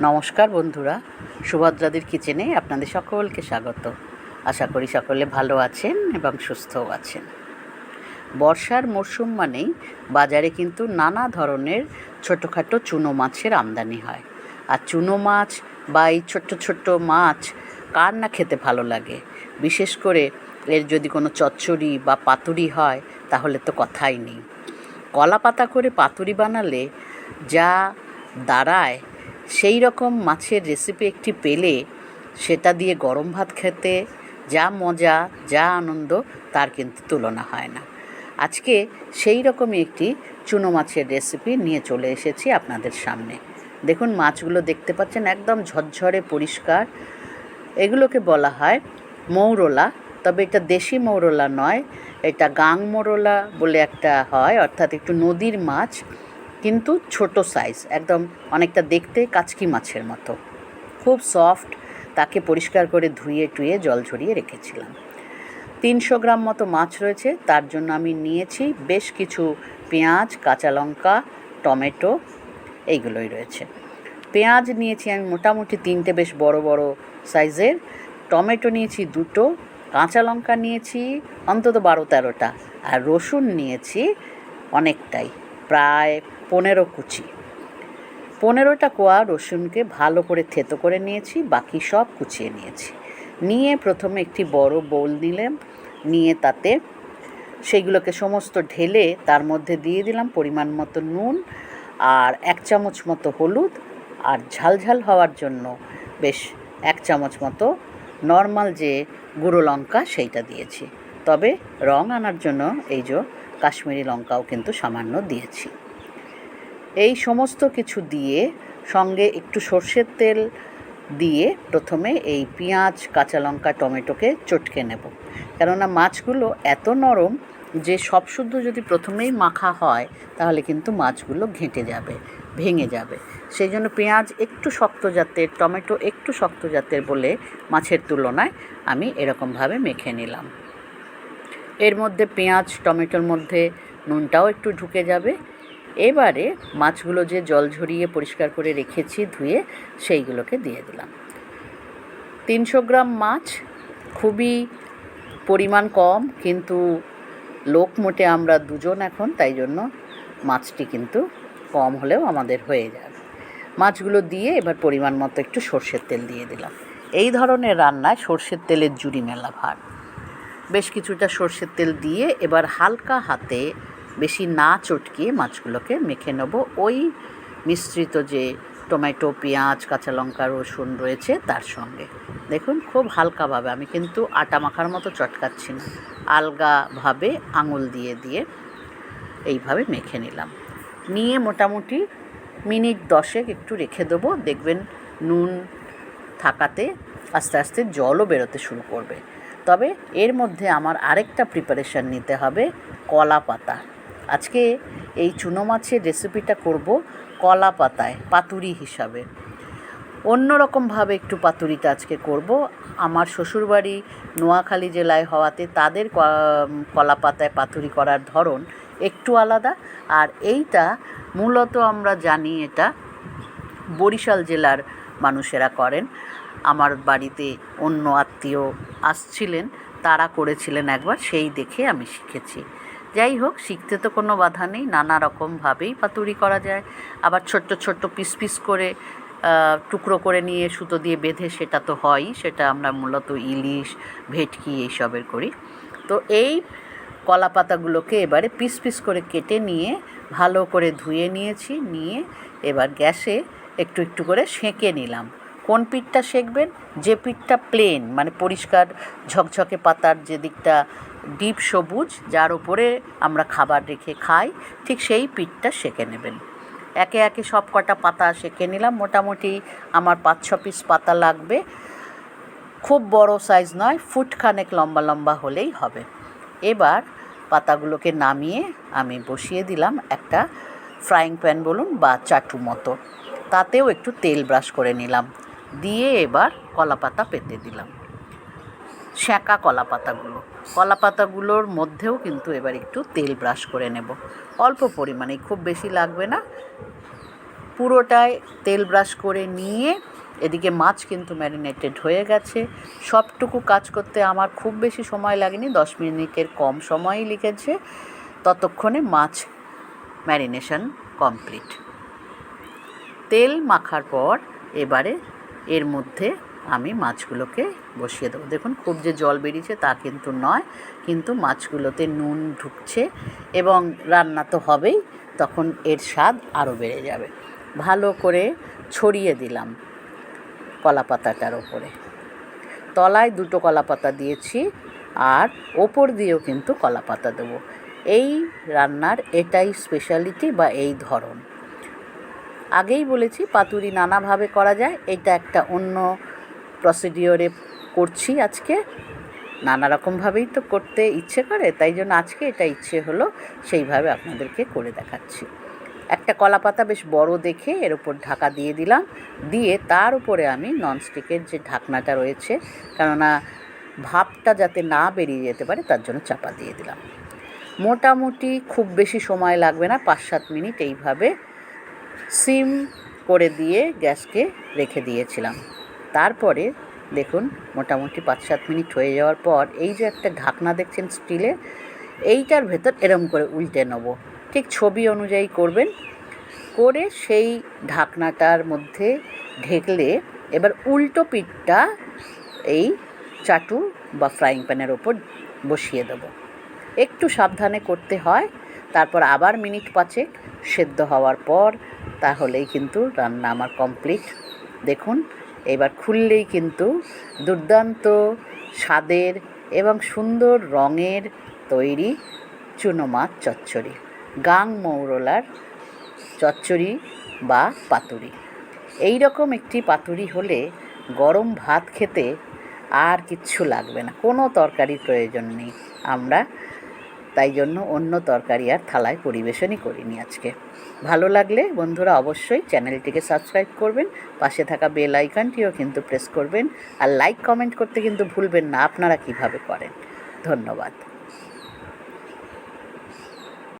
নমস্কার বন্ধুরা, সুভদ্রাদির কিচেনে আপনাদের সকলকে স্বাগত। আশা করি সকলে ভালো আছেন এবং সুস্থও আছেন। বর্ষার মরশুম মানেই বাজারে কিন্তু নানা ধরনের ছোটোখাটো চুনো মাছের আমদানি হয়। আর চুনো মাছ বা এই ছোট্ট ছোট্ট মাছ কার না খেতে ভালো লাগে? বিশেষ করে এর যদি কোনো চচ্চড়ি বা পাতুরি হয়, তাহলে তো কথাই নেই। কলা পাতা করে পাতুরি বানালে যা দাঁড়ায় সেই রকম মাছের রেসিপি একটি পেলে সেটা দিয়ে গরম ভাত খেতে যা মজা, যা আনন্দ, তার কিন্তু তুলনা হয় না। আজকে সেই রকমই একটি চুনো মাছের রেসিপি নিয়ে চলে এসেছি আপনাদের সামনে। দেখুন, মাছগুলো দেখতে পাচ্ছেন একদম ঝরঝরে পরিষ্কার। এগুলোকে বলা হয় মৌরলা, তবে এটা দেশি মৌরলা নয়, এটা গাং মৌরলা বলে একটা হয়, অর্থাৎ একটু নদীর মাছ। কিন্তু ছোট সাইজ একদম অনেকটা দেখতে কাচকি মাছের মতো। খুব সফট তাকে পরিষ্কার করে ধুয়ে টুয়ে জল ঝরিয়ে রেখেছিলাম। তিনশো গ্রাম মতো মাছ রয়েছে, তার জন্য আমি নিয়েছি বেশ কিছু পেঁয়াজ, কাঁচা লঙ্কা, টমেটো, এইগুলোই রয়েছে। পেঁয়াজ নিয়েছি আমি মোটামুটি তিনটে বেশ বড় বড় সাইজের টমেটো নিয়েছি দুটো, কাঁচা লঙ্কা নিয়েছি অন্তত বারো তেরোটা, আর রসুন নিয়েছি অনেকটাই, প্রায় পনেরো কুচি। পনেরোটা কোয়া রসুনকে ভালো করে থেতো করে নিয়েছি, বাকি সব কুচিয়ে নিয়েছি। নিয়ে প্রথমে একটি বড় বোল নিলাম, নিয়ে তাতে সেইগুলোকে সমস্ত ঢেলে তার মধ্যে দিয়ে দিলাম পরিমাণ মতো নুন আর এক চামচ মতো হলুদ আর ঝালঝাল হওয়ার জন্য বেশ এক চামচ মতো নর্মাল যে গুঁড়ো লঙ্কা সেইটা দিয়েছি। তবে রং আনার জন্য এই যে কাশ্মীরি লঙ্কাও কিন্তু সামান্য দিয়েছি। এই সমস্ত কিছু দিয়ে সঙ্গে একটু সর্ষের তেল দিয়ে প্রথমে এই পেঁয়াজ, কাঁচা লঙ্কা, টমেটোকে চটকে নেব। কেননা মাছগুলো এত নরম যে সব শুদ্ধ যদি প্রথমেই মাখা হয়, তাহলে কিন্তু মাছগুলো ঘেঁটে যাবে, ভেঙে যাবে। সেই জন্য পেঁয়াজ একটু শক্ত জাতের, টমেটো একটু শক্ত জাতের বলে মাছের তুলনায় আমি এরকমভাবে মেখে নিলাম। এর মধ্যে পেঁয়াজ, টমেটোর মধ্যে নুনটাও একটু ঢুকে যাবে। এবারে মাছগুলো যে জল ঝরিয়ে পরিষ্কার করে রেখেছি, ধুয়ে সেইগুলোকে দিয়ে দিলাম। তিনশো গ্রাম মাছ, খুবই পরিমাণ কম, কিন্তু লোক মোটে আমরা দুজন এখন, তাই জন্য মাছটি কিন্তু কম হলেও আমাদের হয়ে যাবে মাছগুলো দিয়ে এবার পরিমাণ মতো একটু সর্ষের তেল দিয়ে দিলাম। এই ধরনের রান্নায় সর্ষের তেলের জুড়ি মেলা ভার। বেশ কিছুটা সর্ষের তেল দিয়ে এবার হালকা হাতে বেশি না চটকিয়ে মাছগুলোকে মেখে নেব। ওই মিশ্রিত যে টমেটো, পেঁয়াজ, কাঁচা লঙ্কা, রসুন রয়েছে তার সঙ্গে। দেখুন, খুব হালকাভাবে। আমি কিন্তু আটা মাখার মতো চটকাচ্ছি না। আলগাভাবে আঙুল দিয়ে দিয়ে এইভাবে মেখে নিলাম। নিয়ে মোটামুটি মিনিট দশেক একটু রেখে দেবো। দেখবেন নুন থাকাতে আস্তে আস্তে জলও বেরোতে শুরু করবে। তবে এর মধ্যে আমার আরেকটা প্রিপারেশান নিতে হবে, কলা পাতা। আজকে এই চুনো মাছের রেসিপিটা করব কলা পাতায়, পাতুরি হিসাবে। অন্য রকমভাবে একটু পাতুরিটা আজকে করব। আমার শ্বশুরবাড়ি নোয়াখালী জেলায় হওয়াতে তাদের কলা পাতায় পাতুরি করার ধরন একটু আলাদা। আর এইটা মূলত আমরা জানি এটা বরিশাল জেলার মানুষেরা করেন। আমার বাড়িতে অন্য আত্মীয় আসছিলেন, তারা করেছিলেন একবার, সেই দেখে আমি শিখেছি। যাই হোক, শিখতে তো কোনো বাধা নেই, নানা রকমভাবেই পাতুরি করা যায়। আবার ছোট্ট ছোট্ট পিস পিস করে টুকরো করে নিয়ে সুতো দিয়ে বেঁধে সেটা তো হয়ই সেটা আমরা মূলত ইলিশ, ভেটকি এইসবের করি। তো এই কলা পাতাগুলোকে এবারে পিস পিস করে কেটে নিয়ে ভালো করে ধুয়ে নিয়েছি, নিয়ে এবার গ্যাসে একটু একটু করে সেঁকে নিলাম। কোন পিঠটা সেঁকবেন? যে পিঠটা প্লেন মানে পরিষ্কার ঝকঝকে পাতার যে দিকটা ডিপ সবুজ, যার উপরে আমরা খাবার রেখে খাই, ঠিক সেই পিঠটা সেঁকে নেবেন। একে একে সব কটা পাতা সেঁকে নিলাম, মোটামুটি আমার পাঁচ ছ পিস পাতা লাগবে। খুব বড় সাইজ নয়, ফুটখানেক লম্বা লম্বা হলেই হবে। এবার পাতাগুলোকে নামিয়ে আমি বসিয়ে দিলাম একটা ফ্রাইং প্যান বলুন বা চাটু মতো। তাতেও একটু তেল ব্রাশ করে নিলাম। দিয়ে এবার কলা পাতা পেতে দিলাম। শ্যাঁকা কলা পাতাগুলো কলা পাতাগুলোর মধ্যেও কিন্তু এবার একটু তেল ব্রাশ করে নেব। অল্প পরিমাণে, খুব বেশি লাগবে না। পুরোটায় তেল ব্রাশ করে নিয়ে এদিকে মাছ কিন্তু ম্যারিনেটেড হয়ে গেছে। সবটুকু কাজ করতে আমার খুব বেশি সময় লাগেনি, দশ মিনিটের কম সময়ই লিখেছে। ততক্ষণে মাছ ম্যারিনেশন কমপ্লিট। তেল মাখার পর এবারে এর মধ্যে আমি মাছগুলোকে বসিয়ে দেবো। দেখুন, খুব যে জল বেরিয়েছে তা কিন্তু নয়, কিন্তু মাছগুলোতে নুন ঢুকছে এবং রান্না তো হবেই, তখন এর স্বাদ আরও বেড়ে যাবে। ভালো করে ছড়িয়ে দিলাম কলা পাতাটার ওপরে। তলায় দুটো কলা পাতা দিয়েছি আর ওপর দিয়েও কিন্তু কলা পাতা দেবো। এই রান্নার এটাই স্পেশালিটি বা এই ধরন। আগেই বলেছি, পাতুরি নানাভাবে করা যায়, এটা একটা অন্য প্রসিডিওরে করছি আজকে। নানা রকমভাবেই তো করতে ইচ্ছে করে, তাই জন্য আজকে এটা ইচ্ছে হলো সেইভাবে আপনাদেরকে করে দেখাচ্ছি। একটা কলা পাতা বেশ বড় দেখে এর উপর ঢাকা দিয়ে দিলাম। দিয়ে তার উপরে আমি ননস্টিকের যে ঢাকনাটা রয়েছে, কেননা ভাপটা যাতে না বেরিয়ে যেতে পারে, তার জন্য চাপা দিয়ে দিলাম। মোটামুটি খুব বেশি সময় লাগবে না পাঁচ সাত মিনিট এইভাবে সিম করে দিয়ে গ্যাসকে রেখে দিয়েছিলাম। তারপরে দেখুন মোটামুটি পাঁচ সাত মিনিট হয়ে যাওয়ার পর এই যে একটা ঢাকনা দেখছেন স্টিলে, এইটার ভেতর এরম করে উল্টে নেব। ঠিক ছবি অনুযায়ী করবেন। করে সেই ঢাকনাটার মধ্যে ঢেকলে এবার উল্টো পিঠটা এই চাটু বা ফ্রাইং প্যানের ওপর বসিয়ে দেবো। একটু সাবধানে করতে হয়, তারপর আবার মিনিট পাঁচেক সেদ্ধ হওয়ার পর তাহলেই কিন্তু রান্না আমার কমপ্লিট দেখুন এবার খুললেই কিন্তু দুর্দান্ত স্বাদের এবং সুন্দর রঙের তৈরি চুনো মাছ চচ্চড়ি, গাং মৌরলার চচ্চড়ি বা পাতুরি। এই রকম একটি পাতুরি হলে গরম ভাত খেতে আর কিচ্ছু লাগবে না, কোনো তরকারির প্রয়োজন নেই। আমরা তাই জন্য অন্য তরকারি আর থালায় পরিবেশনই করিনি আজকে। ভালো লাগলে বন্ধুরা অবশ্যই চ্যানেলটিকে সাবস্ক্রাইব করবেন, পাশে থাকা বেল আইকনটিও কিন্তু প্রেস করবেন, আর লাইক কমেন্ট করতে কিন্তু ভুলবেন না, আপনারা কীভাবে করেন? ধন্যবাদ।